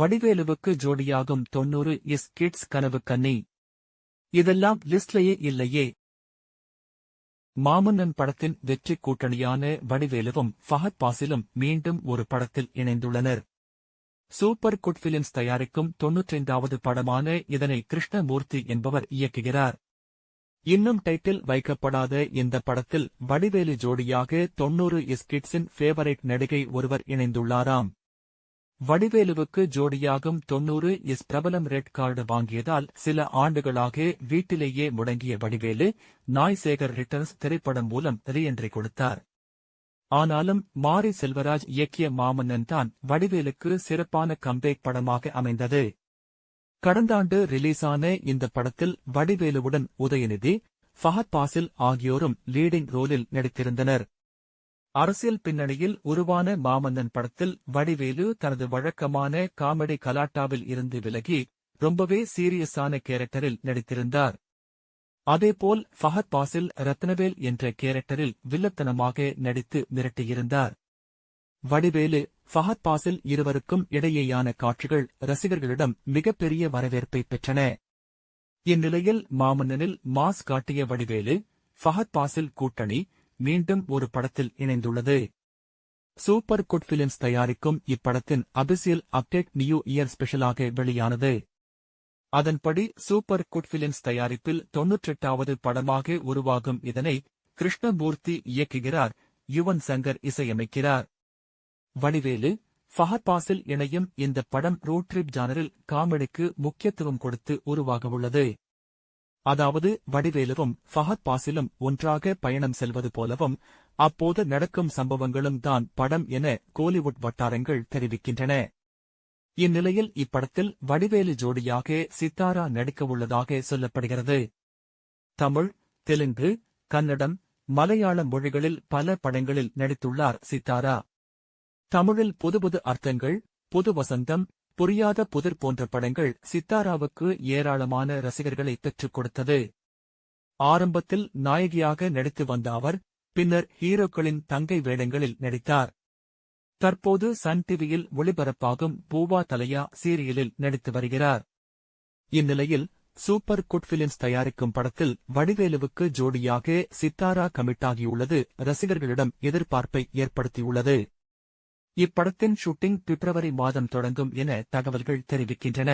வடிவேலுவுக்கு ஜோடியாகும் தொன்னூறு is kids கனவு கன்னி இதெல்லாம் லிஸ்ட்லயே இல்லையே. மாமன்னன் படத்தின் வெற்றி கூட்டணியான வடிவேலுவும் ஃபஹத் பாசிலும் மீண்டும் ஒரு படத்தில் இணைந்துள்ளனர். சூப்பர் குட் பிலிம்ஸ் தயாரிக்கும் தொன்னூற்றைந்தாவது படமான இதனை கிருஷ்ணமூர்த்தி என்பவர் இயக்குகிறார். இன்னும் டைட்டில் வைக்கப்படாத இந்த படத்தில் வடிவேலு ஜோடியாக தொன்னூறு இஸ்கிட்ஸின் ஃபேவரைட் நடிகை ஒருவர் இணைந்துள்ளாராம். வடிவேலுவுக்கு ஜோடியாகும் தொன்னூறு இஸ் பிரபலம் ரெட் கார்டு வாங்கியதால் சில ஆண்டுகளாக வீட்டிலேயே முடங்கிய வடிவேலு நாய் சேகர் ரிட்டர்ன்ஸ் திரைப்படம் மூலம் ரீஎன்ட்ரி கொடுத்தார். ஆனாலும் மாரி செல்வராஜ் இயக்கிய மாமன்னன் தான் வடிவேலுக்கு சிறப்பான கம்பேக் படமாக அமைந்தது. கடந்த ஆண்டு ரிலீஸான இந்த படத்தில் வடிவேலுவுடன் உதயநிதி ஃபஹத் பாசில் ஆகியோரும் லீடிங் ரோலில் நடித்திருந்தனர். அரசியல் பின்னணியில் உருவான மாமன்னன் படத்தில் வடிவேலு தனது வழக்கமான காமெடி கலாட்டாவில் இருந்து விலகி ரொம்பவே சீரியஸான கேரக்டரில் நடித்திருந்தார். அதேபோல் ஃபஹத் பாசில் ரத்னவேல் என்ற கேரக்டரில் வில்லத்தனமாக நடித்து மிரட்டியிருந்தார். வடிவேலு ஃபஹத் பாசில் இருவருக்கும் இடையேயான காட்சிகள் ரசிகர்களிடம் மிகப்பெரிய வரவேற்பை பெற்றன. இந்நிலையில் மாமன்னனில் மாஸ் காட்டிய வடிவேலு ஃபஹத் பாசில் கூட்டணி மீண்டும் ஒரு படத்தில் இணைந்துள்ளது. சூப்பர் குட் பிலிம்ஸ் தயாரிக்கும் இப்படத்தின் அபிசியல் அப்டேட் நியூ இயர் ஸ்பெஷலாக வெளியானது. அதன்படி சூப்பர் குட் பிலிம்ஸ் தயாரிப்பில் தொன்னூற்றெட்டாவது படமாக உருவாகும் இதனை கிருஷ்ணமூர்த்தி இயக்குகிறார் யுவன் சங்கர் இசையமைக்கிறார். வடிவேலு ஃபஹர் பாசில் இணையும் இந்த படம் ரோட் ட்ரிப் ஜானரில் காமெடிக்கு முக்கியத்துவம் கொடுத்து உருவாகவுள்ளது. அதாவது வடிவேலுவும் ஃபஹத் பாசிலும் ஒன்றாக பயணம் செல்வது போலவும் அப்போது நடக்கும் சம்பவங்களும் தான் படம் என கோலிவுட் வட்டாரங்கள் தெரிவிக்கின்றன. இந்நிலையில் இப்படத்தில் வடிவேலு ஜோடியாக சித்தாரா நடிக்கவுள்ளதாக சொல்லப்படுகிறது. தமிழ் தெலுங்கு கன்னடம் மலையாள மொழிகளில் பல படங்களில் நடித்துள்ளார் சித்தாரா. தமிழில் புது புது அர்த்தங்கள் புது வசந்தம் புரியாத புதிர் போன்ற படங்கள் சித்தாராவுக்கு ஏராளமான ரசிகர்களை பெற்றுக் கொடுத்தது. ஆரம்பத்தில் நாயகியாக நடித்து வந்த அவர் பின்னர் ஹீரோக்களின் தங்கை வேடங்களில் நடித்தார். தற்போது சன் டிவியில் ஒளிபரப்பாகும் பூவா தலையா சீரியலில் நடித்து வருகிறார். இந்நிலையில் சூப்பர் குட் பிலிம்ஸ் தயாரிக்கும் படத்தில் வடிவேலுவுக்கு ஜோடியாக சித்தாரா கமிட்டாகியுள்ளது. ரசிகர்களிடம் எதிர்பார்ப்பை ஏற்படுத்தியுள்ளது. இப்படத்தின் ஷூட்டிங் பிப்ரவரி மாதம் தொடங்கும் என தகவல்கள் தெரிவிக்கின்றன.